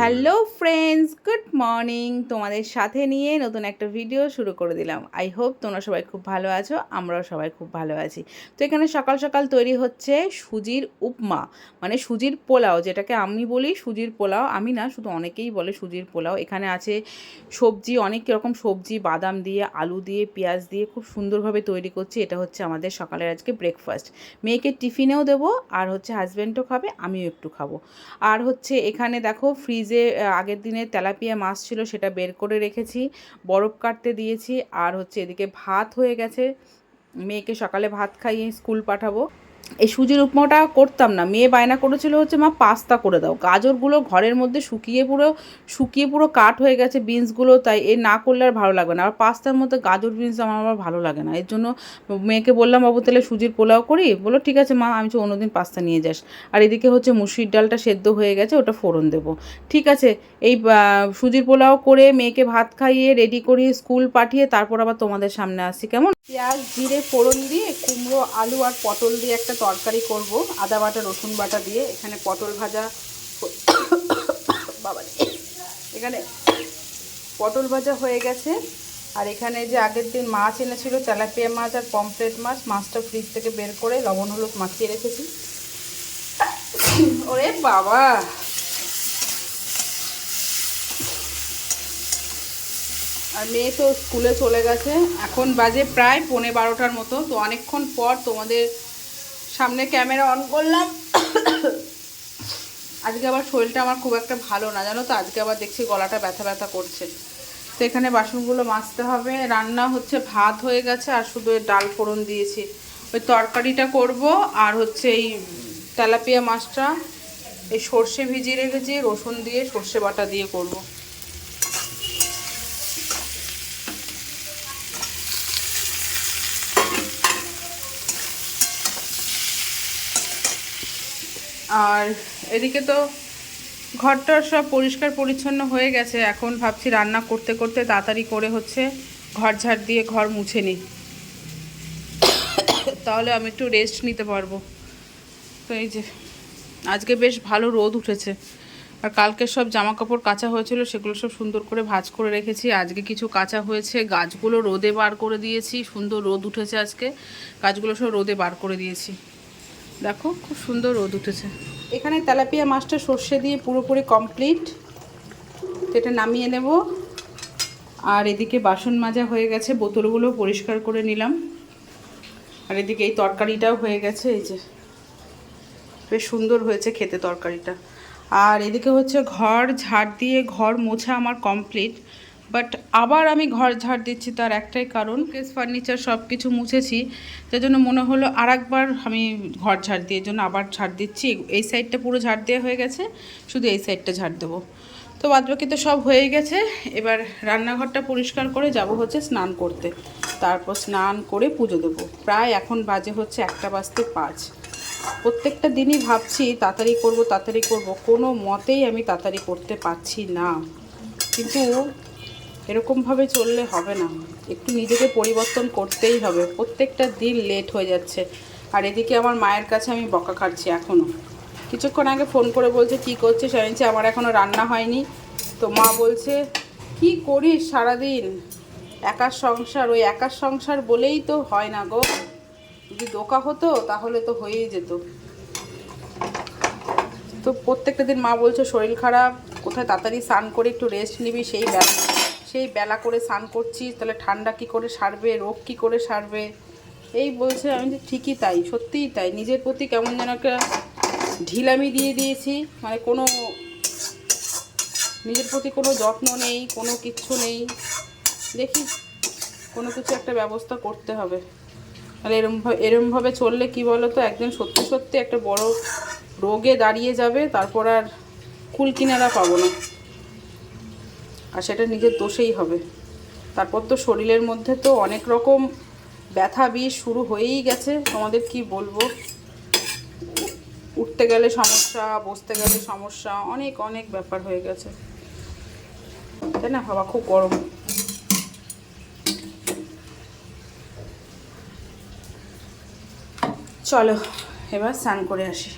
Hello friends, good morning. তোমাদের সাথে নিয়ে নতুন একটা ভিডিও শুরু করে দিলাম। আই হোপ তোমরা সবাই খুব ভালো আছো, আমরাও সবাই খুব ভালো আছি। তো এখানে সকাল সকাল তৈরি হচ্ছে সুজির উপমা মানে সুজির পোলাও, যেটাকে আমি বলি সুজির পোলাও। আমি না, শুধু অনেকেই বলে সুজির পোলাও। এখানে আছে সবজি, অনেক রকম সবজি, বাদাম দিয়ে, আলু দিয়ে, পেঁয়াজ দিয়ে খুব সুন্দরভাবে তৈরি করছি। এটা হচ্ছে আমাদের সকালের আজকে ব্রেকফাস্ট মেয়েকে টিফিনেও দেবো, আর হচ্ছে হাজব্যান্ডও খাবে, আমিও একটু খাব। আর হচ্ছে এখানে দেখো ফ্রিজে আগের দিনে তেলাপিয়া মাছ ছিল সেটা বের করে রেখেছি, বরফ কাটতে দিয়েছি, আর হচ্ছে এদিকে ভাত হয়ে গেছে। মেয়েকে সকালে ভাত খাইয়ে স্কুল পাঠাবো। এই সুজির উপমাটা করতাম না। মেয়ে বায়না করেছিল হচ্ছে, মা, পাস্তা করে দাও। গাজরগুলো ঘরের মধ্যে শুকিয়ে পুরো শুকিয়ে পুরো কাঠ হয়ে গেছে বিনসগুলো, তাই এ না করলে আর ভালো লাগবে না। আর পাস্তার মধ্যে গাজর বিনস আমার আবার ভালো লাগে না। এর জন্য মেয়েকে বললাম, বাবু, তাহলে সুজির পোলাও করি? বলো ঠিক আছে, মা, আমি তো অন্যদিন পাস্তা নিয়ে যাস। আর এদিকে হচ্ছে মুসুরির ডালটা সেদ্ধ হয়ে গেছে, ওটা ফোড়ন দেবো। ঠিক আছে, এই সুজির পোলাও করে মেয়েকে ভাত খাইয়ে রেডি করিয়ে স্কুল পাঠিয়ে তারপর আবার তোমাদের সামনে আসি কেমন? পেঁয়াজ, জিরে, ফোড়ন দিয়ে কুমড়ো, আলু আর পটল দিয়ে একটা তরকারি করব। আদা বাটা, রসুন বাটা দিয়ে এখানে পটল ভাজা বাবা এখানে পটল ভাজা হয়ে গেছে। আর এখানে যে আগের দিন মাছ এনেছিল, তেলাপিয়া মাছ আর পমফ্রেট মাছ, মাছটা ফ্রিজ থেকে বের করে লবণ, হলুদ মাখিয়ে রেখেছি। ওরে বাবা! আর মেয়ে তো স্কুলে চলে গেছে। এখন বাজে প্রায় পৌনে বারোটার মতো। তো অনেকক্ষণ পর তোমাদের সামনে ক্যামেরা অন করলাম। আজকে আবার শরীরটা আমার খুব একটা ভালো না, জানো তো? আজকে আবার দেখছি গলাটা ব্যথা ব্যথা করছে। তো এখানে বাসনগুলো মাজতে হবে। রান্না হচ্ছে ভাত হয়ে গেছে, আর শুধু ডাল ফোড়ন দিয়েছি। ওই তরকারিটা করব, আর হচ্ছে এই তেলাপিয়া মাছটা, এই সর্ষে ভিজিয়ে রেখেছি, রসুন দিয়ে সর্ষে বাটা দিয়ে করব। আর এদিকে তো ঘরটা সব পরিষ্কার পরিচ্ছন্ন হয়ে গেছে। এখন ভাবছি রান্না করতে করতে তাড়াতাড়ি করে হচ্ছে ঘর ঝাড় দিয়ে ঘর মুছে নিই। তাহলে আমি একটু রেস্ট নিতে পারব। তো এই যে, আজকে বেশ ভালো রোদ উঠেছে। আর কালকে সব জামা কাপড় কাঁচা হয়েছিল, সেগুলো সব সুন্দর করে ভাঁজ করে রেখেছি। আজকে কিছু কাঁচা হয়েছে, গাছগুলো রোদে বার করে দিয়েছি। সুন্দর রোদ উঠেছে আজকে। গাছগুলো সব রোদে বার করে দিয়েছি। দেখো, খুব সুন্দর রোদ উঠেছে। এখানে তেলাপিয়া মাছটা সর্ষে দিয়ে পুরোপুরি কমপ্লিট এটা নামিয়ে নেব। আর এদিকে বাসন মাজা হয়ে গেছে, বোতলগুলো পরিষ্কার করে নিলাম। আর এদিকে এই তরকারিটাও হয়ে গেছে, এই যে। বেশ সুন্দর হয়েছে খেতে তরকারিটা। আর এদিকে হচ্ছে ঘর, ঝাড় দিয়ে ঘর মোছা আমার কমপ্লিট বাট আবার আমি ঘর ঝাড় দিচ্ছি তার একটাই কারণ। কেস ফার্নিচার সব কিছু মুছেছি যার জন্য মনে হলো আর একবার আমি ঘর ঝাড় দিয়ে জন্য আবার ঝাড় দিচ্ছি। এই সাইডটা পুরো ঝাড় দেওয়া হয়ে গেছে, শুধু এই সাইডটা ঝাড় দেবো। তো বাদবাকি তো সব হয়ে গেছে, এবার রান্নাঘরটা পরিষ্কার করে যাব হচ্ছে স্নান করতে। তারপর স্নান করে পুজো দেবো। প্রায় এখন বাজে হচ্ছে একটা বাজতে পাঁচ। প্রত্যেকটা দিনই ভাবছি তাড়াতাড়ি করব তাড়াতাড়ি করব, কোনো মতেই আমি তাড়াতাড়ি করতে পারছি না। কিন্তু এরকমভাবে চললে হবে না। একটু নিজেকে পরিবর্তন করতেই হবে। প্রত্যেকটা দিন লেট হয়ে যাচ্ছে। আর এদিকে আমার মায়ের কাছে আমি বকা খাচ্ছি এখনও কিছুক্ষণ আগে ফোন করে বলছে কি করছে বলছি, আমার এখনও রান্না হয়নি। তো মা বলছে কি করিস সারাদিন? একার সংসার ওই একার সংসার বলেই তো হয় না গো। যদি দোকা হতো তাহলে তো হয়েই যেত। তো প্রত্যেকটা দিন মা বলছে শরীর খারাপ কোথায় তাড়াতাড়ি স্নান করে একটু রেস্ট নিবি? সেই বেলা সেই বেলা করে স্নান করছিস তাহলে ঠান্ডা কি করে সারবে, রোগ কি করে সারবে? এই বলছে আমি যে ঠিকই তাই, সত্যিই তাই। নিজের প্রতি কেমন যেন একটা ঢিলামি দিয়ে দিয়েছি মানে কোনো নিজের প্রতি কোনো যত্ন নেই, কোনো কিচ্ছু নেই। দেখি, কোনো কিছু একটা ব্যবস্থা করতে হবে। তাহলে এরম এরমভাবে চললে কি বলো তো একদিন সত্যি সত্যি একটা বড় রোগে দাঁড়িয়ে যাবে, তারপর আর কুল কিনারা পাবো না। আর সেটা নিজের দোষেই হবে। তারপর তো শরীরের মধ্যে তো অনেক রকম ব্যথা বিষ শুরু হয়েই গেছে। তোমাদের কি বলব? উঠতে গেলে সমস্যা, বসতে গেলে সমস্যা, অনেক অনেক ব্যাপার হয়ে গেছে। তাই না? বাবা খুব গরম। চলো, এবার স্নান করে আসি।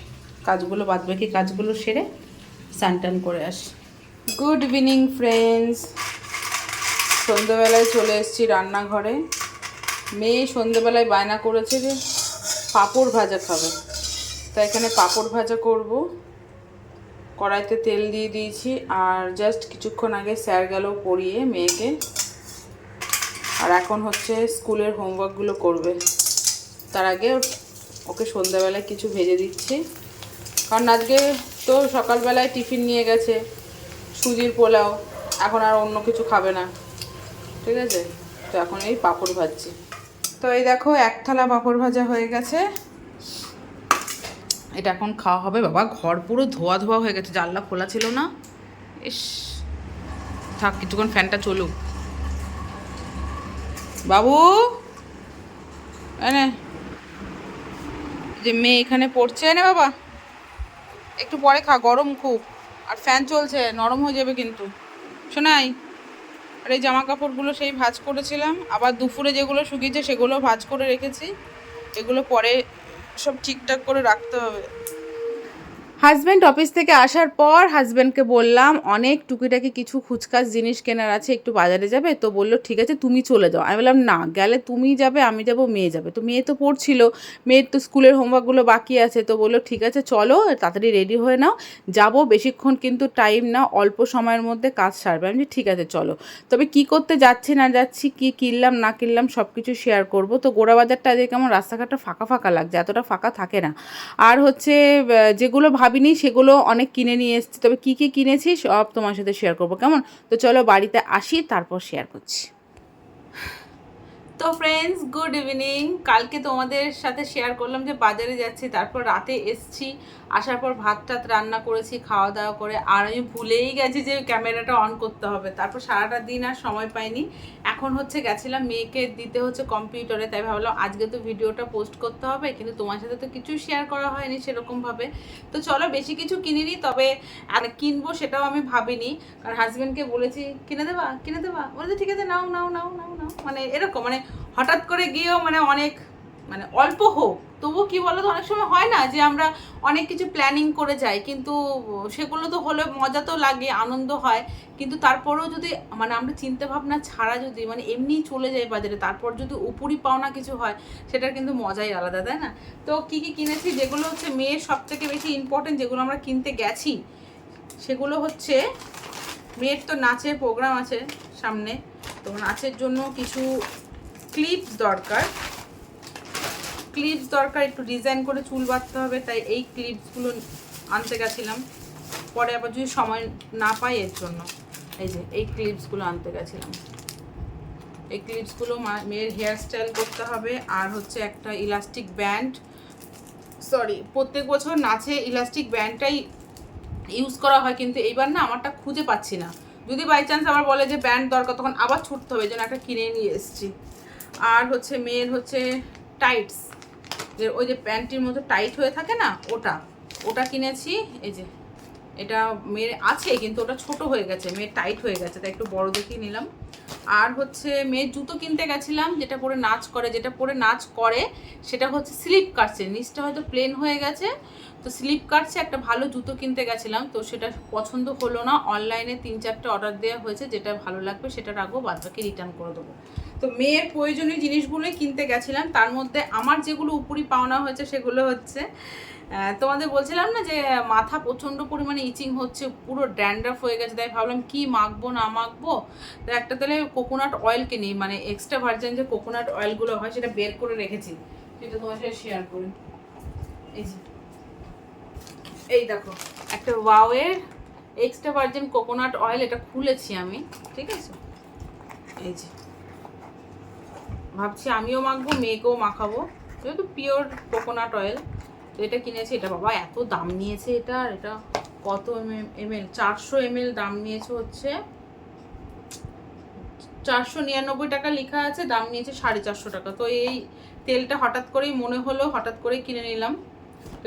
কাজগুলো বাদবাকি কাজগুলো সেরে স্নান করে আসি। গুড ইভিনিং ফ্রেন্ডস সন্ধ্যেবেলায় চলে এসেছি রান্নাঘরে। মেয়ে সন্ধ্যেবেলায় বায়না করেছে যে পাঁপড় ভাজা খাবে। তা এখানে পাঁপড় ভাজা করব। কড়াইতে তেল দিয়ে দিয়েছি আর জাস্ট কিছুক্ষণ আগে স্যার গেল পড়িয়ে মেয়েকে। আর এখন হচ্ছে স্কুলের হোমওয়ার্কগুলো করবে। তার আগে ওকে সন্ধ্যাবেলায় কিছু ভেজে দিচ্ছি। কারণ আজকে তো সকালবেলায় টিফিন নিয়ে গেছে। সুজির পোলাও, এখন আর অন্য কিছু খাবে না। ঠিক আছে? তো এখন এই পাঁপড় ভাজছি। তো এই দেখো, এক থালা পাঁপড় ভাজা হয়ে গেছে। এটা এখন খাওয়া হবে। বাবা, ঘর পুরো ধোয়া ধোয়া হয়ে গেছে। জানলা খোলা ছিল না। ইস, থাক, কিছুক্ষণ ফ্যানটা চলুক। বাবু! এনে। যে মেয়ে এখানে পড়ছে। না বাবা, একটু পরে খা, গরম খুব। আর ফ্যান চলছে, নরম হয়ে যাবে কিন্তু। শোনাই, আর এই জামা কাপড়গুলো সেই ভাজ করেছিলাম, আবার দুপুরে যেগুলো শুকিয়েছে সেগুলো ভাজ করে রেখেছি, এগুলো পরে সব ঠিকঠাক করে রাখতে হবে। হাজব্যান্ড অফিস থেকে আসার পর হাজব্যান্ডকে বললাম, অনেক টুকিটাকি কিছু খুচকাচ জিনিস কেনার আছে, একটু বাজারে যাবে? তো বলল, ঠিক আছে, তুমি চলে যাও। আমি বললাম, না, গেলে তুমি যাবে, আমি যাব, মেয়ে যাবে। তো মেয়ে তো পড়ছিল, মেয়ের তো স্কুলের হোমওয়ার্কগুলো বাকি আছে। তো বলল, ঠিক আছে, চলো, তাড়াতাড়ি রেডি হয়ে নাও, যাব, বেশিক্ষণ কিন্তু টাইম না অল্প সময়ের মধ্যে কাজ সারবে। আমি ঠিক আছে, চলো। তবে কি করতে যাচ্ছি, না যাচ্ছি, কি কিনলাম, না কিনলাম সব কিছু শেয়ার করব। তো গোড়া বাজারটা আজকে কেমন, রাস্তাঘাটটা ফাঁকা ফাঁকা লাগছে, এতটা ফাঁকা থাকে না। আর হচ্ছে যেগুলো ভাবিনি, সেগুলো অনেক কিনে নিয়ে এসেছি। তবে কী কী কিনেছি সব তোমার সাথে শেয়ার করব, কেমন? তো চলো বাড়িতে আসি, তারপর শেয়ার করছি। তো ফ্রেন্ডস গুড ইভিনিং কালকে তোমাদের সাথে শেয়ার করলাম যে বাজারে যাচ্ছি, তারপর রাতে এসছি, আসার পর ভাত টাত রান্না করেছি, খাওয়া দাওয়া করে, আর আমি ভুলেই গেছি যে ক্যামেরাটা অন করতে হবে। তারপর সারাটা দিন আর সময় পাইনি। এখন হচ্ছে গেছিলাম মেয়েকে দিতে হচ্ছে কম্পিউটারে তাই ভাবলাম আজকে তো ভিডিওটা পোস্ট করতে হবে, কিন্তু তোমার সাথে তো কিছু শেয়ার করা হয়নি সেরকমভাবে তো চলো বেশি কিছু কিনিনি তবে আর কিনবো সেটাও আমি ভাবিনি। কারণ হাজব্যান্ডকে বলেছি, কিনে দেবা কিনে দেবা? বলেছে ঠিক আছে, নাও নাও নাও নাও নাও। মানে এরকম মানে হঠাৎ করে গিয়েও মানে অনেক মানে অল্প হোক, তবুও কি বলো তো অনেক সময় হয় না যে আমরা অনেক কিছু প্ল্যানিং করে যাই, কিন্তু সেগুলো তো হলে মজা তো লাগে, আনন্দ হয়, কিন্তু তারপরেও যদি মানে আমরা চিন্তা ভাবনা ছাড়া যদি মানে এমনিই চলে যাই বাজারে, তারপর যদি উপরি পাওনা কিছু হয়, সেটার কিন্তু মজাই আলাদা, তাই না? তো কি কি কিনেছি, যেগুলো হচ্ছে মেয়ের সব থেকে বেশি ইম্পর্টেন্ট যেগুলো আমরা কিনতে গেছি, সেগুলো হচ্ছে, মেয়ের তো নাচের প্রোগ্রাম আছে সামনে, তো নাচের জন্য কিছু ক্লিপস দরকার। ক্লিপস দরকার, একটু ডিজাইন করে চুল বাঁধতে হবে, তাই এই ক্লিপসগুলো আনতে গেছিলাম। পরে আবার যদি সময় না পাই এর জন্য। এই যে, এই ক্লিপসগুলো আনতে গেছিলাম। এই ক্লিপসগুলো মেয়ের হেয়ার স্টাইল করতে হবে, আর হচ্ছে একটা ইলাস্টিক ব্যান্ড সরি প্রত্যেক বছর নাচে ইলাস্টিক ব্যান্ডটাই ইউজ করা হয়, কিন্তু এইবার না আমারটা খুঁজে পাচ্ছি না। যদি বাই চান্স আবার বলে যে ব্যান্ড দরকার, তখন আবার ছুটতে হবে জন্য একটা কিনে নিয়ে এসেছি। আর হচ্ছে মেয়ের হচ্ছে টাইটস যে ওই যে প্যান্টটির মতো টাইট হয়ে থাকে না, ওটা। ওটা কিনেছি, এই যে, এটা মেয়ের আছে, কিন্তু ওটা ছোট হয়ে গেছে, মেয়ের টাইট হয়ে গেছে, তাই একটু বড় দেখেই নিলাম। আর হচ্ছে মেয়ের জুতো কিনতে গেছিলাম, যেটা পরে নাচ করে, যেটা পরে নাচ করে, সেটা হচ্ছে স্লিপ কাটছে, নিচটা হয়তো প্লেন হয়ে গেছে। তো স্লিপ কাটছে, একটা ভালো জুতো কিনতে গেছিলাম, তো সেটা পছন্দ হলো না। অনলাইনে তিন চারটে অর্ডার দেওয়া হয়েছে, যেটা ভালো লাগবে, সেটা রাখব বাদ বাকি রিটার্ন করে দেবো। তো মেয়ের প্রয়োজনীয় জিনিসগুলোই কিনতে গেছিলাম। তার মধ্যে আমার যেগুলো উপরি পাওনা হয়েছে সেগুলো হচ্ছে তোমাদের বলছিলাম না যে মাথা প্রচণ্ড পরিমাণে ইচিং হচ্ছে, পুরো ড্যান্ড্রাফ হয়ে গেছে। তাই ভাবলাম কি মাখবো, না মাখবো? তো একটা তাহলে কোকোনাট অয়েল কিনি মানে এক্সট্রা ভার্জিন যে কোকোনাট অয়েলগুলো হয় সেটা বের করে রেখেছি। সেটা তোমার সাথে শেয়ার করি। এই এই দেখো, একটা ওয়াওয়ের এক্সট্রা ভার্জিন কোকোনাট অয়েল এটা খুলেছি আমি, ঠিক আছে? এই যে ভাবছি আমিও মাখবো, মেয়েকেও মাখাবো। যেহেতু পিওর কোকোনাট অয়েল তো এটা কিনেছি, এটা বাবা এত দাম নিয়েছে এটা, আর এটা কত এম এল চারশো এম দাম নিয়েছে হচ্ছে, চারশো নিরানব্বই টাকা লেখা আছে, দাম নিয়েছে সাড়ে চারশো টাকা। তো এই তেলটা হঠাৎ করেই মনে হলো, হঠাৎ করেই কিনে নিলাম।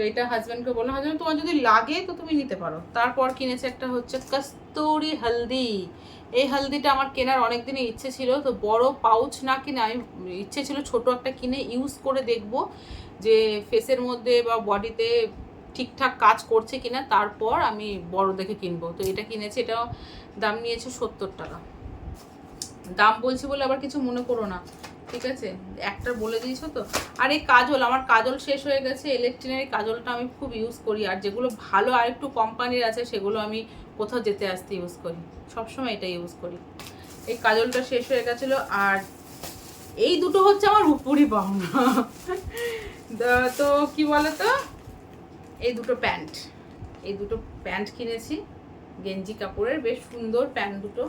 তো এটা হাজব্যান্ডকে বললাম, হাজব্যান্ড, তোমার যদি লাগে তো তুমি নিতে পারো। তারপর কিনেছে একটা হচ্ছে কস্তুরি হলদি। এই হলদিটা আমার কেনার অনেক দিনের ইচ্ছে ছিল, তো বড় পাউচ না কিনে আমি, ইচ্ছে ছিল ছোট একটা কিনে ইউজ করে দেখব যে ফেসের মধ্যে বা বডিতে ঠিকঠাক কাজ করছে কিনা। তারপর আমি বড় দেখে কিনবো। তো এটা কিনেছি এটা দাম নিয়েছে সত্তর টাকা। দাম বলছি বলে আবার কিছু মনে করো না। ঠিক আছে? একটা বলে দিয়েছ তো? আর এই কাজল, আমার কাজল শেষ হয়ে গেছে ইলেকট্রিনের কাজলটা আমি খুব ইউজ করি। আর যেগুলো ভালো আর একটু কোম্পানির আছে, সেগুলো আমি কোথাও যেতে আসতে ইউজ করি। সবসময় এটা ইউজ করি। এই কাজলটা শেষ হয়ে গেছিল, আর এই দুটো হচ্ছে আমার উপরই পাওনা তো কি বলো তো এই দুটো প্যান্ট। এই দুটো প্যান্ট কিনেছি। গেঞ্জি কাপড়ের, বেশ সুন্দর প্যান্ট দুটো।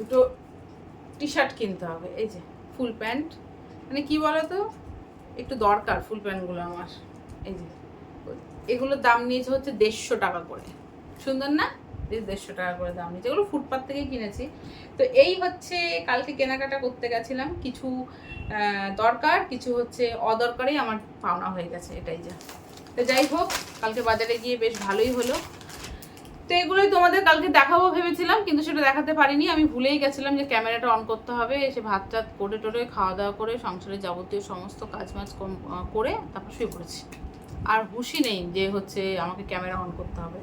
দুটো টি শার্ট কিনতে হবে, এই যে, ফুল প্যান্ট। মানে কি বলো তো একটু দরকার ফুল প্যান্টগুলো আমার, এই যে। এগুলোর দাম নিয়েছে হচ্ছে দেড়শো টাকা করে। সুন্দর না? দেড়শো টাকা করে দাম নিয়েছে। এগুলো ফুটপাথ থেকেই কিনেছি। তো এই হচ্ছে, কালকে কেনাকাটা করতে গেছিলাম। কিছু দরকার, কিছু হচ্ছে অদরকারই আমার পাওনা হয়ে গেছে, এটাই যা। তো যাই হোক, কালকে বাজারে গিয়ে বেশ ভালোই হলো। তো এগুলোই তোমাদের কালকে দেখাবো ভেবেছিলাম, কিন্তু সেটা দেখাতে পারিনি। আমি ভুলেই গেছিলাম যে ক্যামেরাটা অন করতে হবে, এসে ভাত টাত করে টোরে খাওয়া দাওয়া করে সংসারের যাবতীয় সমস্ত কাজ মাজ করে তারপর শুয়ে পড়েছি। আর হুশি নেই যে হচ্ছে আমাকে ক্যামেরা অন করতে হবে।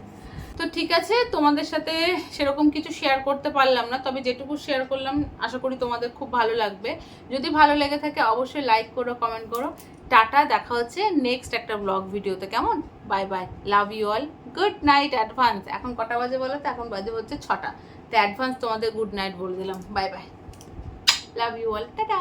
তো ঠিক আছে, তোমাদের সাথে সেরকম কিছু শেয়ার করতে পারলাম না, তবে যেটুকু শেয়ার করলাম, আশা করি তোমাদের খুব ভালো লাগবে। যদি ভালো লেগে থাকে, অবশ্যই লাইক করো কমেন্ট করো। টাটা, দেখা হচ্ছে নেক্সট একটা ব্লগ ভিডিওতে কেমন? Bye bye love you all good night advance. এখন কটা বাজে বলো তো? এখন বাজে হচ্ছে ছটা। তো অ্যাডভান্স তোমাদের গুড নাইট বলে দিলাম। Bye bye. Love you all. Tata.